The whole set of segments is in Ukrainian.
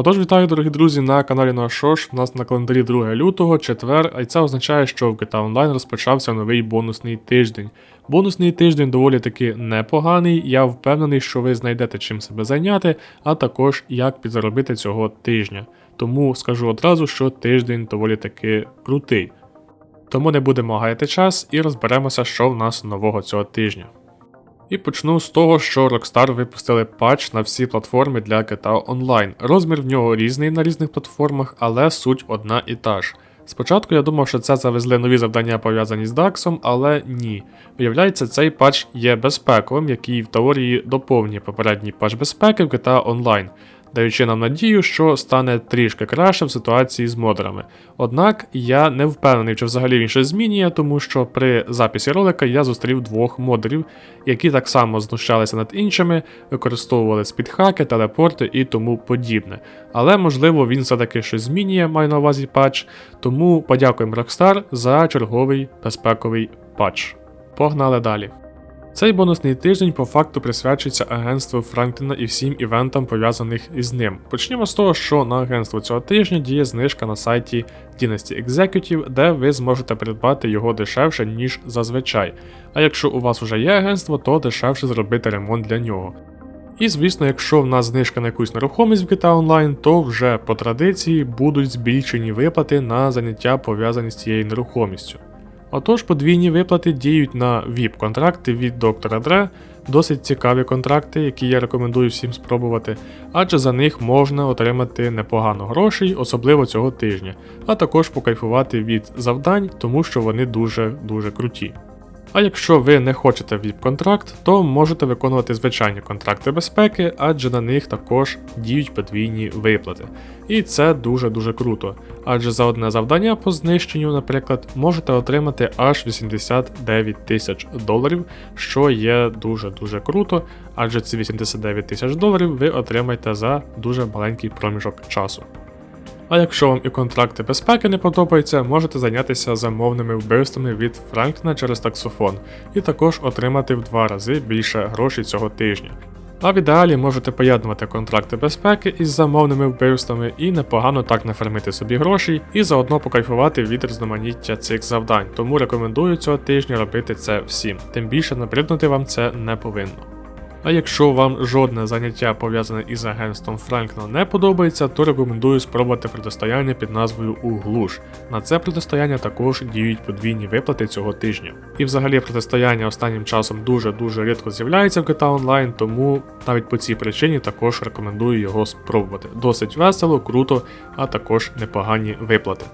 Отож, вітаю, дорогі друзі, на каналі Нашош. У нас на календарі 2 лютого, четвер, а це означає, що в GTA Online розпочався новий бонусний тиждень. Бонусний тиждень доволі таки непоганий. Я впевнений, що ви знайдете чим себе зайняти, а також як підзаробити цього тижня. Тому скажу одразу, що тиждень доволі таки крутий. Тому не будемо гаяти час і розберемося, що в нас нового цього тижня. І почну з того, що Rockstar випустили патч на всі платформи для GTA Online. Розмір в нього різний на різних платформах, але суть одна і та ж. Спочатку я думав, що це завезли нові завдання пов'язані з DAX, але ні. Виявляється, цей патч є безпековим, який в теорії доповнює попередній патч безпеки в GTA Online даючи нам надію, що стане трішки краще в ситуації з модерами. Однак я не впевнений, чи взагалі він щось змінює, тому що при записі ролика я зустрів двох модерів, які так само знущалися над іншими, використовували спідхаки, телепорти і тому подібне. Але можливо він все-таки щось змінює, маю на увазі патч, тому подякуємо Rockstar за черговий безпековий патч. Погнали далі. Цей бонусний тиждень по факту присвячується агентству Франкліна і всім івентам, пов'язаних із ним. Почнімо з того, що на агентство цього тижня діє знижка на сайті Dynasty Executive, де ви зможете придбати його дешевше, ніж зазвичай. А якщо у вас вже є агентство, то дешевше зробити ремонт для нього. І звісно, якщо в нас знижка на якусь нерухомість в GTA Online, то вже по традиції будуть збільшені виплати на заняття пов'язані з цією нерухомістю. Отож, подвійні виплати діють на VIP-контракти від доктора Dre, досить цікаві контракти, які я рекомендую всім спробувати, адже за них можна отримати непогано грошей, особливо цього тижня, а також покайфувати від завдань, тому що вони дуже-дуже круті. А якщо ви не хочете VIP-контракт, то можете виконувати звичайні контракти безпеки, адже на них також діють подвійні виплати. І це дуже-дуже круто. Адже за одне завдання по знищенню, наприклад, можете отримати аж 89 тисяч доларів, що є дуже-дуже круто, адже ці 89 тисяч доларів ви отримаєте за дуже маленький проміжок часу. А якщо вам і контракти безпеки не подобаються, можете зайнятися замовними вбивствами від Франкліна через таксофон і також отримати в два рази більше грошей цього тижня. А в ідеалі можете поєднувати контракти безпеки із замовними вбивствами і непогано так нафармити собі грошей і заодно покайфувати від різноманіття цих завдань. Тому рекомендую цього тижня робити це всім. Тим більше набриднути вам це не повинно. А якщо вам жодне заняття пов'язане із агентством Франкліна не подобається, то рекомендую спробувати протистояння під назвою Углуш. На це протистояння також діють подвійні виплати цього тижня. І взагалі протистояння останнім часом дуже-дуже рідко з'являється в GTA Online, тому навіть по цій причині також рекомендую його спробувати. Досить весело, круто, а також непогані виплати.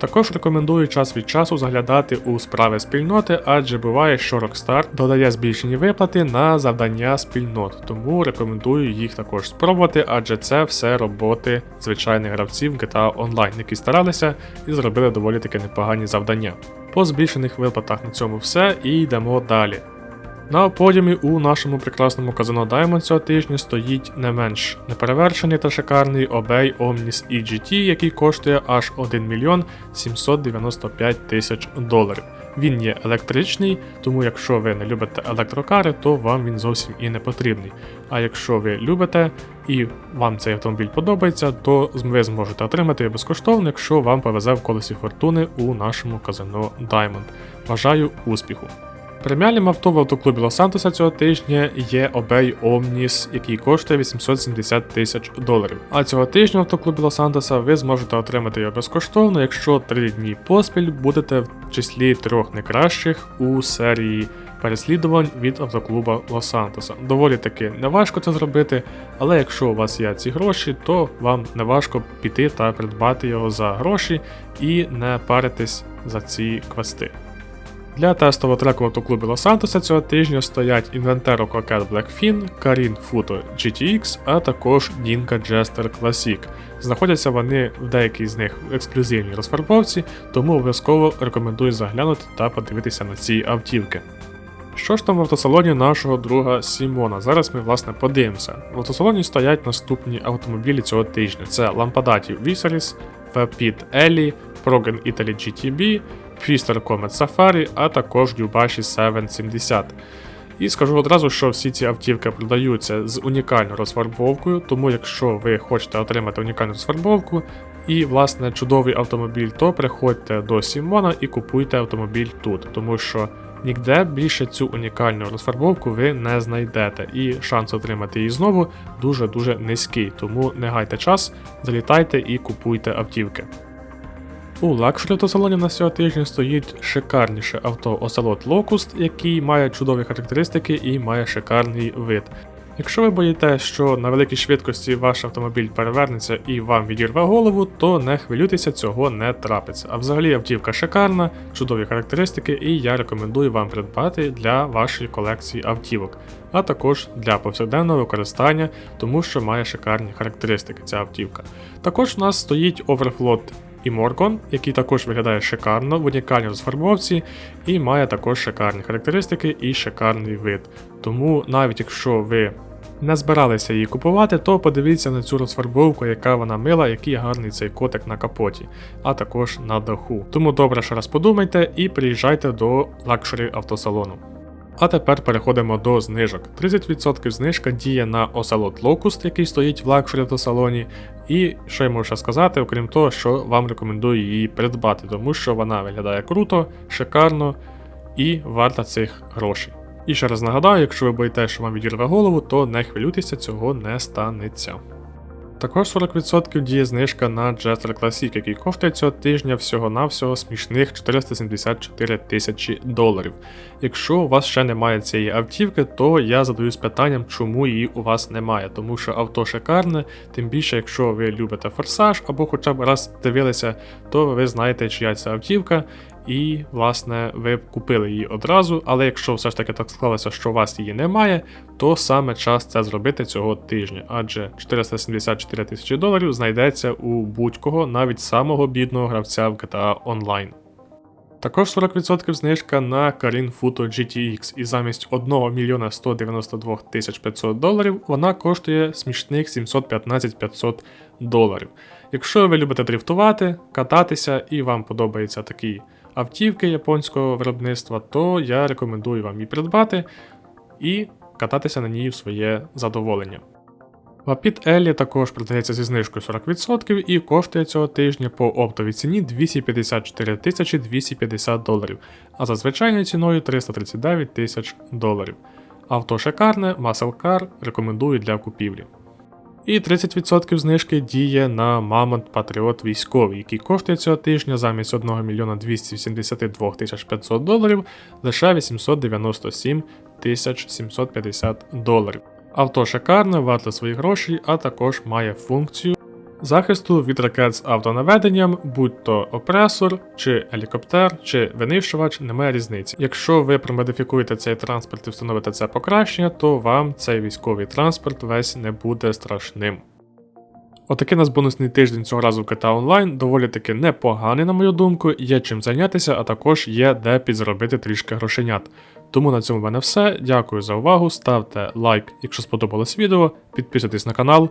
Також рекомендую час від часу заглядати у справи спільноти, адже буває, що Rockstar додає збільшені виплати на завдання спільнот, тому рекомендую їх також спробувати, адже це все роботи звичайних гравців GTA Online, які старалися і зробили доволі таки непогані завдання. По збільшених виплатах на цьому все і йдемо далі. На подіумі у нашому прекрасному казино Diamond цього тижня стоїть не менш неперевершений та шикарний Obey Omnis EGT, який коштує аж 1 мільйон 795 тисяч доларів. Він є електричний, тому якщо ви не любите електрокари, то вам він зовсім і не потрібний. А якщо ви любите і вам цей автомобіль подобається, то ви зможете отримати його безкоштовно, якщо вам повезе в колесі фортуни у нашому казино Diamond. Бажаю успіху! Преміальним авто в автоклубі Лос-Сантоса цього тижня є Obey Omnis, який коштує 870 тисяч доларів. А цього тижня в автоклубі Лос-Сантоса ви зможете отримати його безкоштовно, якщо 3 дні поспіль будете в числі трьох найкращих у серії переслідувань від автоклуба Лос-Сантоса. Доволі таки неважко це зробити, але якщо у вас є ці гроші, то вам не важко піти та придбати його за гроші і не паритись за ці квести. Для тестового треку в автоклубі Лос-Сантоса цього тижня стоять Inventero Coquette Blackfin, Karin Futo GTX, а також Dinka Jester Classic. Знаходяться вони в деякій з них в ексклюзивній розфарбовці, тому обов'язково рекомендую заглянути та подивитися на ці автівки. Що ж там в автосалоні нашого друга Сімона? Зараз ми власне подивимося. В автосалоні стоять наступні автомобілі цього тижня: це Lampadati Visaris, Vapid Ellie, Progen Italy GTB, Fister Comet Safari, а також Yubashi 770. І скажу одразу, що всі ці автівки продаються з унікальною розфарбовкою, тому якщо ви хочете отримати унікальну розфарбовку і, власне, чудовий автомобіль, то приходьте до Сімона і купуйте автомобіль тут, тому що ніде більше цю унікальну розфарбовку ви не знайдете, і шанс отримати її знову дуже-дуже низький. Тому не гайте час, залітайте і купуйте автівки. У лакшері автосалоні на цього тижня стоїть шикарніше авто Ocelot Locust, який має чудові характеристики і має шикарний вид. Якщо ви боїтеся, що на великій швидкості ваш автомобіль перевернеться і вам відірве голову, то не хвилюйтеся, цього не трапиться. А взагалі автівка шикарна, чудові характеристики, і я рекомендую вам придбати для вашої колекції автівок, а також для повсякденного використання, тому що має шикарні характеристики ця автівка. Також у нас стоїть Overfloat і Моргон, який також виглядає шикарно в унікальній розфарбовці і має також шикарні характеристики і шикарний вид. Тому навіть якщо ви не збиралися її купувати, то подивіться на цю розфарбовку, яка вона мила, який гарний цей котик на капоті, а також на даху. Тому добре ще раз подумайте і приїжджайте до лакшері автосалону. А тепер переходимо до знижок. 30% знижка діє на Ocelot Locust, який стоїть в лакшері автосалоні. І що я можу ще сказати, окрім того, що вам рекомендую її придбати, тому що вона виглядає круто, шикарно і варта цих грошей. І ще раз нагадаю, якщо ви боїтеся, що вам відірве голову, то не хвилюйтеся, цього не станеться. Також 40% діє знижка на Jester Classic, який коштує цього тижня всього-навсього смішних 474 тисячі доларів. Якщо у вас ще немає цієї автівки, то я задаюсь питанням, чому її у вас немає, тому що авто шикарне, тим більше, якщо ви любите форсаж або хоча б раз дивилися, то ви знаєте, чия ця автівка. І, власне, ви купили її одразу, але якщо все ж таки так склалося, що у вас її немає, то саме час це зробити цього тижня, адже 474 тисячі доларів знайдеться у будь-кого, навіть самого бідного гравця в GTA Online. Також 40% знижка на Karin Futo GTX, і замість 1 мільйона 192 тисяч 500 доларів вона коштує смішних 715 500 доларів. Якщо ви любите дрифтувати, кататися і вам подобаються такі автівки японського виробництва, то я рекомендую вам її придбати і кататися на ній в своє задоволення. Вапіт Еллі також продається зі знижкою 40% і коштує цього тижня по оптовій ціні 254 250 доларів, а за звичайною ціною 339 тисяч доларів. Авто шикарне, Car рекомендую для купівлі. І 30% знижки діє на Мамонт Патріот військовий, який коштує цього тижня замість 1 мільйона 282 тисяч 500 доларів лише 897 тисяч 750 доларів. Авто шикарне, варте свої гроші, а також має функцію захисту від ракет з автонаведенням, будь то опресор, чи гелікоптер, чи винищувач, немає різниці. Якщо ви промодифікуєте цей транспорт і встановите це покращення, то вам цей військовий транспорт весь не буде страшним. Отакий нас бонусний тиждень цього разу в GTA Online, доволі таки непоганий, на мою думку, є чим зайнятися, а також є де підзаробити трішки грошенят. Тому на цьому в мене все. Дякую за увагу. Ставте лайк, якщо сподобалось відео, підписуйтесь на канал